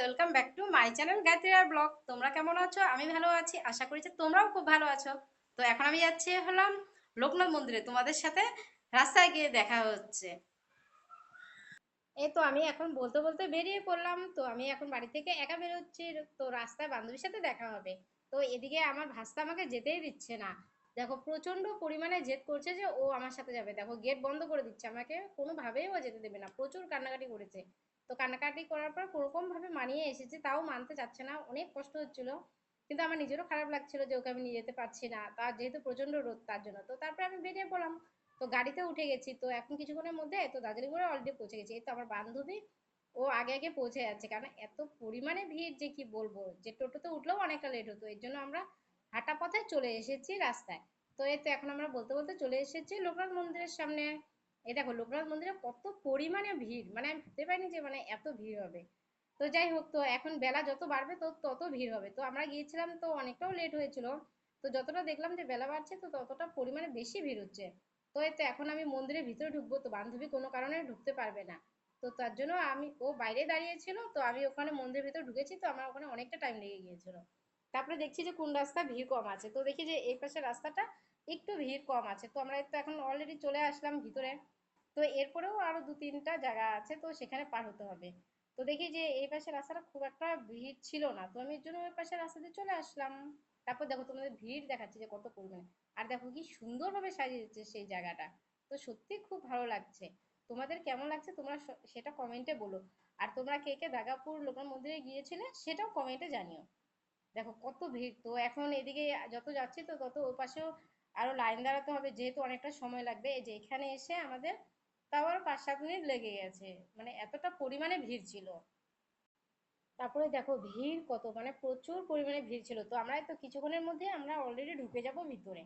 Welcome back to my channel Gayatri R blog তোমরা কেমন আছো? আমি ভালো আছি, আশা করি যে তোমরাও খুব ভালো আছো। তো এখন আমি যাচ্ছি হলাম লোকনাথ মন্দিরে। তোমাদের সাথে রাস্তায় গিয়ে দেখা হচ্ছে। এই তো আমি এখন বলতে বলতে বেরিয়ে পড়লাম। তো আমি এখন বাড়ি থেকে একা বেরোচ্ছি। তো রাস্তায় বান্ধবীর সাথে দেখা হবে। তো এদিকে আমার ভাস্তা আমাকে যেতেই দিচ্ছে না। দেখো প্রচণ্ড পরিমাণে জেদ করছে যে ও আমার সাথে যাবে। দেখো, গেট বন্ধ করে দিচ্ছে। আমাকে কোনোভাবেই ও যেতে দেবে না। প্রচুর কান্নাকাটি করেছে। তো কান্নাকাটি করার পর কোনোরকম ভাবে মানিয়ে এসেছে, তাও মানতে চাচ্ছে না। অনেক কষ্ট হচ্ছিল, কিন্তু আমার নিজেরও খারাপ লাগছিল যে ওকে আমি নিয়ে যেতে পারছি না। তার যেহেতু প্রচণ্ড রোদ, তার জন্য। তো তারপরে আমি বেরিয়ে পড়লাম। তো গাড়িতে উঠে গেছি। তো এখন কিছুক্ষণের মধ্যে তো দার্জিলিংয়ে অলরেডি পৌঁছে গেছি। এই তো আমার বান্ধবী, ও আগে আগে পৌঁছে যাচ্ছে। কারণ এত পরিমাণে ভিড় যে কি বলব? যে টোটোতে উঠলেও অনেকটা লেট হতো। এর জন্য আমরা হাঁটা পথে চলে এসেছি রাস্তায়। তো এই তো এখন আমরা বলতে বলতে চলে এসেছি লোকনাথ মন্দিরের সামনে। এই দেখো, লোকনাথ মন্দিরে কত পরিমাণে ভিড়। মানে আমি ভাবতে পারিনি যে মানে এত ভিড় হবে। তো যাই হোক, তো এখন বেলা যত বাড়বে তো তত ভিড় হবে। তো আমরা গিয়েছিলাম তো অনেকটাও লেট হয়েছিল। তো যতটা দেখলাম যে বেলা বাড়ছে তো ততটা পরিমাণে বেশি ভিড় হচ্ছে। তো এই তো এখন আমি মন্দিরের ভিতরে ঢুকবো। তো বান্ধবী কোনো কারণে ঢুকতে পারবে না। তো তার জন্য আমি, ও বাইরে দাঁড়িয়ে ছিল, তো আমি ওখানে মন্দিরের ভিতরে ঢুকেছি। তো আমার ওখানে অনেকটা টাইম লেগে গিয়েছিল। তারপরে দেখছি যে কোন রাস্তা ভিড় কম আছে। তো দেখি যে এই পাশে রাস্তাটা একটু ভিড় কম আছে। তো আমরা তো এখন অলরেডি চলে আসলাম ভিতরে। তো এরপরেও আরও দু তিনটা জায়গা আছে, তো সেখানে পার হতে হবে। তো দেখি যে এই পাশে রাস্তাটা খুব একটা ভিড় ছিল না, তো আমি এর জন্য ওই পাশে রাস্তা দিয়ে চলে আসলাম। তারপর দেখো তোমাদের ভিড় দেখাচ্ছে যে কত পরিমাণে। আর দেখো কি সুন্দরভাবে সাজিয়েছে সেই জায়গাটা। তো সত্যি খুব ভালো লাগছে। তোমাদের কেমন লাগছে তোমরা সেটা কমেন্টে বলো। আর তোমরা কে কে দাগাপুর লোকনাথ মন্দিরে গিয়েছিলে সেটাও কমেন্টে জানিও। দেখো কত ভিড়। তো এখন এদিকে যত যাচ্ছি তো তত ওই পাশেও আরও লাইন দাঁড়াতে হবে, যেহেতু অনেকটা সময় লাগবে। এই যে এখানে এসে আমাদের তাও আরও পাঁচ সাত মিনিট লেগে গেছে। মানে এতটা পরিমাণে ভিড় ছিল। তারপরে দেখো ভিড় কত মানে প্রচুর পরিমাণে ভিড় ছিল। তো আমরা তো কিছুক্ষণের মধ্যে আমরা অলরেডি ঢুকে যাব ভিতরে।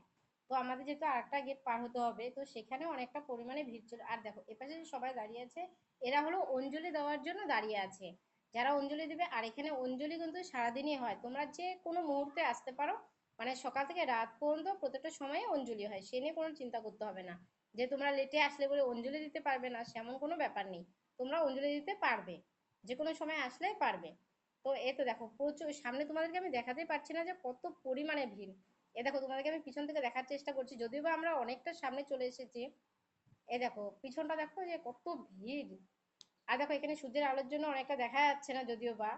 তো আমাদের যেহেতু আরেকটা গেট পার হতে হবে, তো সেখানে অনেকটা পরিমাণে ভিড় ছিল। আর দেখো, এপাশে যে সবাই দাঁড়িয়ে আছে, এরা হলো অঞ্জলি দেওয়ার জন্য দাঁড়িয়ে আছে। যারা অঞ্জলি দেবে, আর এখানে অঞ্জলি কিন্তু সারাদিনই হয়। তোমরা যে কোনো মুহূর্তে আসতে পারো। মানে সকাল থেকে রাত পর্যন্ত প্রত্যেকটা সময়ে অঞ্জলি হয়। সে নিয়ে কোনো চিন্তা করতে হবে না। যে তোমরা লেটে আসলে বলে অঞ্জলি দিতে পারবে না, সেমন কোনো ব্যাপার নেই। তোমরা অঞ্জলি দিতে পারবে। যে কোনো সময় আসলে পারবে। তো এ তো দেখো, প্রচুর, সামনে তোমাদেরকে আমি দেখাতেই পারছি না যে কত পরিমাণে ভিড়। এ দেখো, তোমাদেরকে আমি পিছন থেকে দেখার চেষ্টা করছি। যদিও বা আমরা অনেকটা সামনে চলে এসেছি, এ দেখো, পিছনটা দেখো যে কত ভিড়। আর দেখো, এখানে সূর্যের আলোর জন্য অনেকটা দেখা যাচ্ছে না যদিও বা।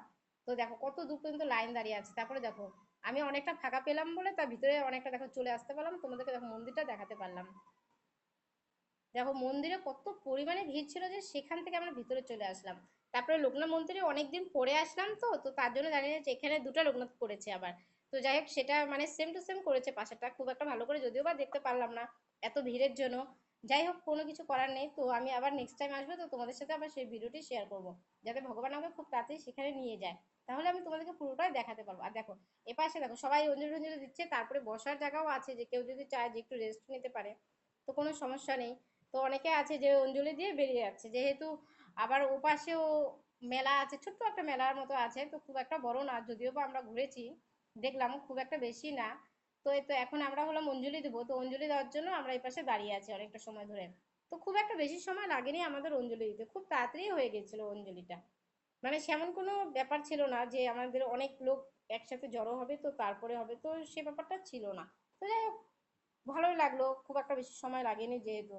তো দেখো, কত দূর পর্যন্ত লাইন দাঁড়িয়ে আছে। তারপরে দেখো, আমি অনেকটা ফাঁকা পেলাম বলে তার ভিতরে অনেকটা দেখো চলে আসতে পারলাম। তোমাদেরকে দেখো মন্দিরটা দেখাতে পারলাম। দেখো মন্দিরে কত পরিমাণে ভিড় ছিল যে সেখান থেকে আমরা ভিতরে চলে আসলাম। তারপরে লোকনাথ মন্দিরে অনেকদিন পরে আসলাম তো তো তার জন্য জানি না যে এখানে দুটো লোকনাথ করেছে আবার। তো যাই হোক, সেটা মানে সেম টু সেম করেছে পাশেরটা খুব একটা ভালো করে যদিও বা দেখতে পারলাম না এত ভিড়ের জন্য। যাই হোক, কোনো কিছু করার নেই। তো আমি আবার নেক্সট টাইম আসব, তো তোমাদের সাথে আবার সেই ভিডিওটি শেয়ার করব। যাতে ভগবান আমাকে খুব তাড়াতাড়ি সেখানে নিয়ে যায়। তাহলে আমি তোমাদেরকে পুরোটাই দেখাতে পারব। আর দেখো, এপাশে দেখো, সবাই অঞ্জলি অঞ্জলি দিচ্ছে, তারপরে বসার জায়গাও আছে যে কেউ যদি চায় যে একটু রেস্ট নিতে পারে। তো কোনো সমস্যা নেই। তো অনেকে আছে যে অঞ্জলি দিয়ে বেরিয়ে যাচ্ছে। যেহেতু আবার ওপাশেও মেলা আছে, ছোট্ট একটা মেলার মতো আছে, তো খুব একটা বড় না, যদিও বা আমরা ঘুরেছি, দেখলাম খুব একটা বেশি না। তো তো এখন আমরা হলাম অঞ্জলি দেবো, তো অঞ্জলি দেওয়ার জন্য আমরা এই পাশে দাঁড়িয়ে আছি অনেকটা সময় ধরে। তো খুব একটা বেশি সময় লাগেনি আমাদের অঞ্জলি দিতে, খুব তাড়াতাড়ি হয়ে গেছিল অঞ্জলিটা। মানে সেমন কোনো ব্যাপার ছিল না যে আমাদের অনেক লোক একসাথে জড়ো হবে, তো তারপরে হবে, তো সে ব্যাপারটা ছিল না। তো যাই হোক, ভালোই লাগল, খুব একটা বেশি সময় লাগেনি যেহেতু।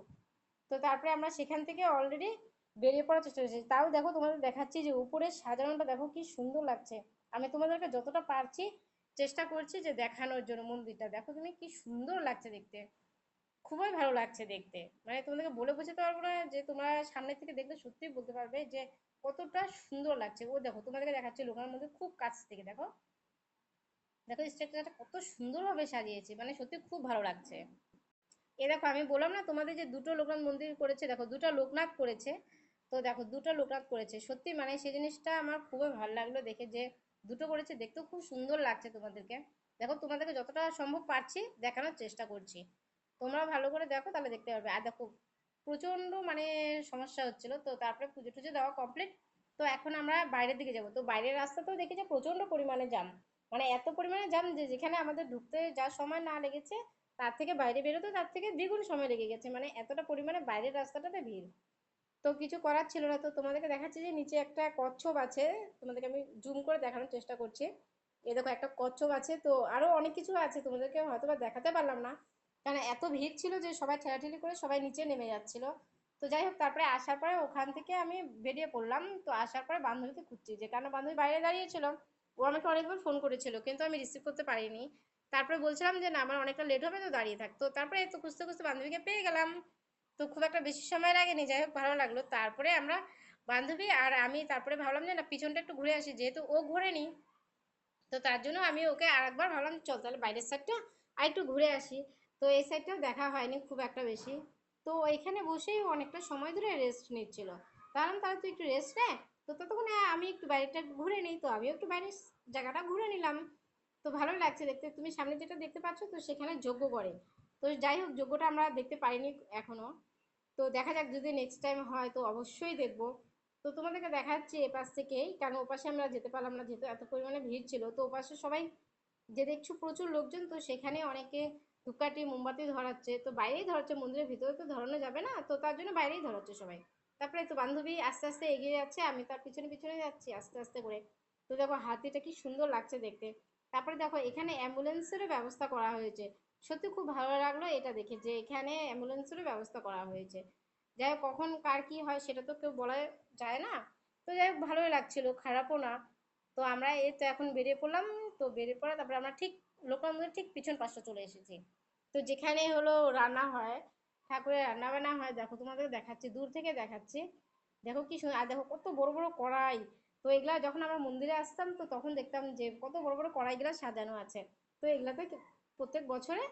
তো তারপরে আমরা সেখান থেকে অলরেডি বেরিয়ে পড়ার চেষ্টা করছি। তাও দেখো তোমাদের দেখাচ্ছি যে উপরে সাজানোটা দেখো কি সুন্দর লাগছে। আমি তোমাদেরকে যতটা পারছি চেষ্টা করছি যে দেখানোর জন্য মন্দিরটা। দেখো তুমি কি সুন্দর লাগছে দেখতে। খুবই ভালো লাগছে দেখতে। মানে তোমাদেরকে বলে বোঝাতে পারব না যে তোমরা সামনে থেকে দেখলে সত্যিই বলতে পারবে যে কতটা সুন্দর লাগছে। ও দেখো তোমাদেরকে দেখাচ্ছি লোকার মধ্যে খুব কাছ থেকে, দেখো। দেখো স্ট্রাকচারটা কত সুন্দরভাবে সাজিয়েছে। মানে সত্যি খুব ভালো লাগছে। এ দেখো, আমি বললাম না তোমাদের যে দুটো লোকনাথ মন্দির করেছে, দেখো, দুটো লোকনাথ করেছে। তো দেখো, দুটো লোকনাথ করেছে। সত্যি মানে সেই জিনিসটা আমার খুবই ভালো লাগল দেখে যে দুটো করেছে, দেখতেও খুব সুন্দর লাগছে তোমাদেরকে। দেখো, তোমাদেরকে যতটা সম্ভব পারছি, দেখানোর চেষ্টা করছি। তোমরা ভালো করে দেখো, তাহলে দেখতে পারবে। আর দেখো প্রচণ্ড মানে সমস্যা হচ্ছিল, তো তারপরে পুজো টুজো দেওয়া কমপ্লিট তো এখন আমরা বাইরের দিকে যাব। তো বাইরের রাস্তাতেও দেখি যে প্রচণ্ড পরিমাণে জ্যাম। মানে এত পরিমাণে জ্যাম যে যেখানে আমাদের ঢুকতে যা সময় না লেগেছে তার থেকে বাইরে বেরোতে তার থেকে দ্বিগুণ সময় লেগে গেছে। মানে এতটা পরিমাণে বাইরের রাস্তাটাতে ভিড়। তো কিছু করার ছিল না। তো তোমাদেরকে দেখাচ্ছি যে নিচে একটা কচ্ছপ আছে। তোমাদেরকে আমি জুম করে দেখানোর চেষ্টা করছি। এ দেখো একটা কচ্ছপ আছে। তো আরও অনেক কিছু আছে। তোমাদেরকে হয়তো বা দেখাতে পারলাম না। কারণ এত ভিড় ছিল যে সবাই ঠেলাঠেলি করে সবাই নিচে নেমে যাচ্ছিল। তো যাই হোক, তারপরে আসার পরে ওখান থেকে আমি বেরিয়ে পড়লাম। তো আসার পরে বান্ধবীকে খুঁজছি যে কারণ বান্ধবী বাইরে দাঁড়িয়েছিল ও আমাকে অনেকবার ফোন করেছিল, কিন্তু আমি রিসিভ করতে পারিনি। তারপরে বলছিলাম যে, না, আমার অনেকটা লেট হবে, তো দাঁড়িয়ে থাকতো তারপরে তো খুঁজতে খুঁজতে বান্ধবীকে পেয়ে গেলাম। তো খুব একটা বেশি সময় লাগেনি, যাই হোক, ভালো লাগল। তারপরে আমরা বান্ধবী আর আমি তারপরে ভাবলাম যে, না, পিছনটা একটু ঘুরে আসি। যেহেতু ও ঘোরেনি, তো তার জন্য আমি ওকে আর একবার ভাবলাম, চল তাহলে বাইরের সাইডটা আর একটু ঘুরে আসি। তো এই সাইডটাও দেখা হয়নি খুব একটা বেশি। তো এখানে বসেই অনেকটা সময় ধরে রেস্ট নিচ্ছিল। কারণ তারা তো একটু রেস্ট নেয় তো ততক্ষণে আমি একটু বাইরেটা ঘুরে নিই, তো আমিও একটু বাইরের জায়গাটা ঘুরে নিলাম। তো ভালো লাগছে দেখতে। তুমি সামনে যেটা দেখতে পাচ্ছ, তো সেখানে যজ্ঞ করে। তো যাই হোক যজ্ঞটা আমরা দেখতে পারিনি এখনও। তো দেখা যাক যদি নেক্সট টাইম হয়, তো অবশ্যই দেখব। তো তোমাদেরকে দেখাচ্ছি এপাশ থেকেই, কারণ ওপাশে আমরা যেতে পারলাম না, যেহেতু এত পরিমাণে ভিড় ছিল। তো ওপাশে সবাই যে দেখছ প্রচুর লোকজন, তো সেখানে অনেকে ধূপকাঠি, মোমবাতি ধরাচ্ছে। তো বাইরেই ধরাচ্ছে, মন্দিরের ভিতরে তো ধরানো যাবে না, তো তার জন্য বাইরেই ধরাচ্ছে সবাই। তারপরে তো বান্ধবী আস্তে আস্তে এগিয়ে যাচ্ছে, আমি তার পিছনে পিছনে যাচ্ছি আস্তে আস্তে করে। তো দেখো, হাতিটা কি সুন্দর লাগছে দেখতে। তারপরে দেখো, এখানে অ্যাম্বুলেন্সেরও ব্যবস্থা করা হয়েছে। সত্যি খুব ভালো লাগল এটা দেখে যে এখানে অ্যাম্বুলেন্সেরও ব্যবস্থা করা হয়েছে। যাই হোক, কখন কার কি হয় সেটা তো কেউ বলা যায় না। তো যাই হোক, ভালোই লাগছিল, খারাপও না। তো আমরা এই তো এখন বেরিয়ে পড়লাম, তো বেরিয়ে পড়ে তারপরে আমরা ঠিক লোকমন্দিরের ঠিক পিছন পাশটা চলে এসেছি। তো যেখানে হলো রান্না হয়, ঠাকুরের রান্না বান্না হয়, দেখো তোমাদের দেখাচ্ছি, দূর থেকে দেখাচ্ছি। দেখো কি সুন্দর আর দেখো কত বড় বড় কড়াই। তো এগুলা যখন আমরা মন্দিরে আসতাম, তো তখন দেখতাম যে কত বড় বড় কড়াইগুলো সাজানো আছে। তো এগুলাতে প্রত্যেক বছরে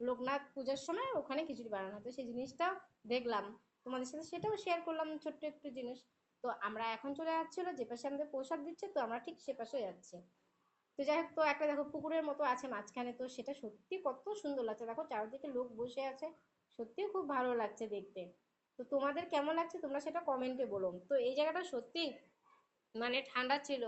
লোকনাথ পূজার সময় ওখানে খিচুড়ি বানানো হতো সেই জিনিসটা দেখলাম। তোমাদের সাথে সেটাও শেয়ার করলাম ছোট্ট একটু জিনিস। তো আমরা এখন চলে যাচ্ছিল যে পাশে আমাদের প্রসাদ দিচ্ছে, তো আমরা ঠিক সে পাশে যাচ্ছি। তো যাই হোক, তো একটা দেখো পুকুরের মতো আছে মাঝখানে, তো সেটা সত্যি কত সুন্দর লাগছে। দেখো চারদিকে লোক বসে আছে, সত্যিই খুব ভালো লাগছে দেখতে। তো তোমাদের কেমন লাগছে তোমরা সেটা কমেন্টে বলো। তো এই জায়গাটা সত্যি মানে ঠান্ডা ছিল।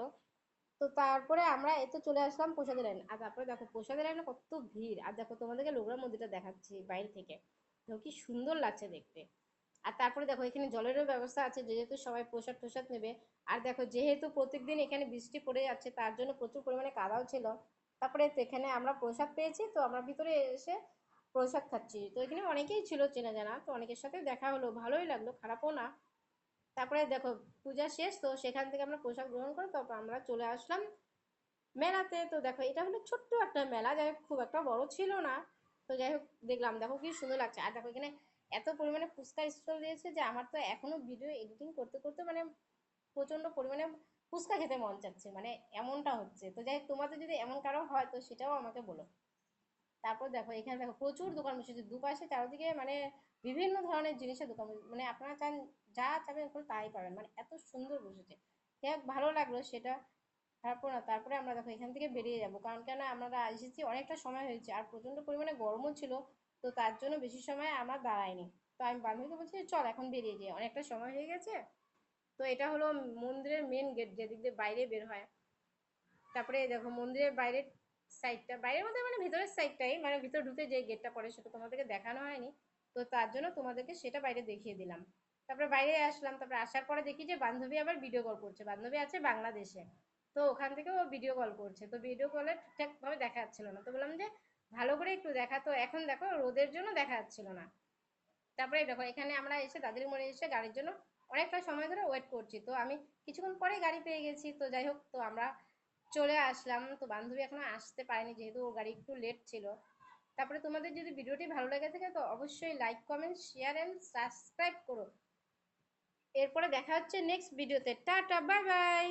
তো তারপরে আমরা এতে চলে আসলাম প্রসাদের লাইন। আর তারপরে দেখো প্রসাদের লাইনে কত ভিড়। আর দেখো তোমাদেরকে লোকরা মন্দিরটা দেখাচ্ছি বাইরে থেকে। দেখো কি সুন্দর লাগছে দেখতে। আর তারপরে দেখো এখানে জলেরও ব্যবস্থা আছে, যেহেতু সবাই প্রসাদ টোসাদ নেবে। আর দেখো যেহেতু প্রত্যেকদিন এখানে বৃষ্টি পড়ে যাচ্ছে, তার জন্য প্রচুর পরিমাণে কাদাও ছিল। তারপরে তো এখানে আমরা প্রসাদ পেয়েছি, তো আমরা ভিতরে এসে প্রসাদ খাচ্ছি। তো এখানে অনেকেই ছিল চেনা জানা, তো অনেকের সাথে দেখা হলো, ভালোই লাগল, খারাপও না। তারপরে দেখো, পূজা শেষ, তো সেখান থেকে আমরা প্রসাদ গ্রহণ করে তারপর আমরা চলে আসলাম মেলাতে। তো দেখো, এটা হলো ছোট্ট একটা মেলা, যাই হোক খুব একটা বড় ছিল না। তো যাই হোক, দেখলাম, দেখো কি সুন্দর লাগছে। আর দেখো এখানে এত পরিমাণে ফুচকা স্টল দিয়েছে যে আমার তো এখনও ভিডিও এডিটিং করতে করতে মানে প্রচণ্ড পরিমাণে ফুচকা খেতে মন চাচ্ছে মানে এমনটা হচ্ছে। তো যাই তোমাদের যদি এমন কারও হয়, তো সেটাও আমাকে বলো। তারপর দেখো, এখানে দেখো প্রচুর দোকান বসেছে। দুপাশে চারদিকে মানে বিভিন্ন ধরনের জিনিসের দোকান। মানে আপনারা চান, যা চাবেন এখন তাই পাবেন। মানে এত সুন্দর বসেছে। যাই হোক, ভালো লাগল সেটা। তারপর না, তারপরে আমরা দেখো এখান থেকে বেরিয়ে যাব। কারণ কেন আমরা এসেছি, অনেকটা সময় হয়েছে। আর প্রচণ্ড পরিমাণে গরমও ছিল, তো তার জন্য বেশি সময় আমরা দাঁড়াইনি। তো আমি বান্ধবীকে বলছি চল এখন বেরিয়ে যাই। অনেকটা সময় হয়ে গেছে। তো এটা হলো মন্দিরের মেন গেট যেদিক দিয়ে বাইরে বের হয়। তারপরে দেখো মন্দিরের বাইরের সাইডটা বাইরের মধ্যে মানে ভিতরের সাইডটাই মানে ভিতরে ঢুকে যে গেটটা পড়ে সেটা তোমাদেরকে দেখানো হয়নি। তো তার জন্য তোমাদেরকে সেটা বাইরে দেখিয়ে দিলাম। তারপরে বাইরে আসলাম, তারপরে আসার পরে দেখি যে বান্ধবী আবার ভিডিও কল করছে। বান্ধবী আছে বাংলাদেশে, তো ওখান থেকে ও ভিডিও কল করছে। তো ভিডিও কলে ঠিকঠাকভাবে দেখা যাচ্ছিল না। তো বললাম যে ভালো করে একটু দেখা। তো এখন দেখো রোদের জন্য দেখা যাচ্ছিল না। তারপরে দেখো এখানে আমরা এসে দাদির মোড়ে এসে গাড়ির জন্য অনেকটা সময় ধরে ওয়েট করছি। তো আমি কিছুক্ষণ পরে গাড়ি পেয়ে গেছি। তো যাই হোক, তো আমরা চলে আসলাম। তো বান্ধবী এখনও আসতে পারেনি, যেহেতু ওর গাড়ি একটু লেট ছিল। তারপরে তোমাদের যদি ভিডিওটি ভালো লেগে থাকে, তো অবশ্যই like comment share and subscribe করো। এরপরে দেখা হচ্ছে নেক্সট ভিডিওতে টাটা বাই বাই